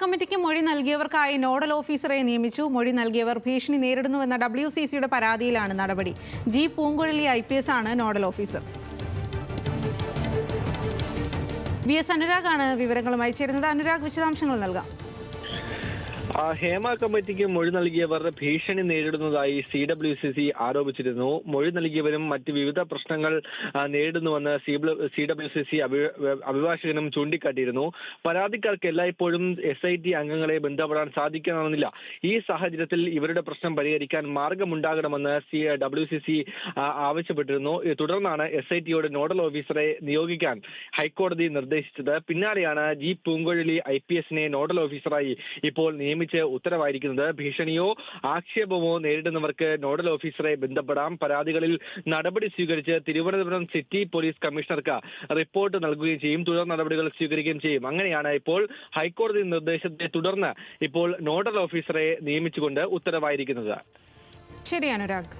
കമ്മിറ്റിക്ക് മൊഴി നൽകിയവർക്കായി നോഡൽ ഓഫീസറെ നിയമിച്ചു. മൊഴി നൽകിയവർ ഭീഷണി നേരിടുന്നുവെന്ന ഡബ്ല്യു സി സിയുടെ പരാതിയിലാണ് നടപടി. G Poonkuzhali I P S ആണ് നോഡൽ ഓഫീസർ. വി എസ് അനുരാഗാണ് വിവരങ്ങളുമായി ചേരുന്നത്. അനുരാഗ് വിശദാംശങ്ങൾ നൽകാം. ഹേമ കമ്മിറ്റിക്ക് മൊഴി നൽകിയവർ ഭീഷണി നേരിടുന്നതായി സി ഡബ്ല്യു സി സി ആരോപിച്ചിരുന്നു. മൊഴി നൽകിയവരും മറ്റ് വിവിധ പ്രശ്നങ്ങൾ നേരിടുന്നുവെന്ന് സി ഡബ്ല്യു സി സി അഭിഭാഷകനും ചൂണ്ടിക്കാട്ടിയിരുന്നു. പരാതിക്കാർക്ക് എല്ലായ്പ്പോഴും എസ് ഐ ടി അംഗങ്ങളെ ബന്ധപ്പെടാൻ സാധിക്കണമെന്നില്ല ഈ സാഹചര്യത്തിൽ ഇവരുടെ പ്രശ്നം പരിഹരിക്കാൻ മാർഗമുണ്ടാകണമെന്ന് സി ഡബ്ല്യു സി സി ആവശ്യപ്പെട്ടിരുന്നു. തുടർന്നാണ് എസ് ഐ ടിയുടെ നോഡൽ ഓഫീസറെ നിയോഗിക്കാൻ ഹൈക്കോടതി നിർദ്ദേശിച്ചത്. പിന്നാലെയാണ് ജി പൂങ്കൊഴലി ഐ പി എസിനെ നോഡൽ ഓഫീസറായി ഇപ്പോൾ നിയമിച്ച് ഉത്തരവായിരിക്കുന്നത്. ഭീഷണിയോ ആക്ഷേപമോ നേരിടുന്നവർക്ക് നോഡൽ ഓഫീസറെ ബന്ധപ്പെടാം. പരാതികളിൽ നടപടി സ്വീകരിച്ച് തിരുവനന്തപുരം സിറ്റി പോലീസ് കമ്മീഷണർക്ക് റിപ്പോർട്ട് നൽകുകയും ചെയ്യും. തുടർ നടപടികൾ സ്വീകരിക്കുകയും ചെയ്യും. അങ്ങനെയാണ് ഇപ്പോൾ ഹൈക്കോടതി നിർദ്ദേശത്തെ തുടർന്ന് ഇപ്പോൾ നോഡൽ ഓഫീസറെ നിയമിച്ചുകൊണ്ട് ഉത്തരവായിരിക്കുന്നത്. ശരി അനുരാഗ്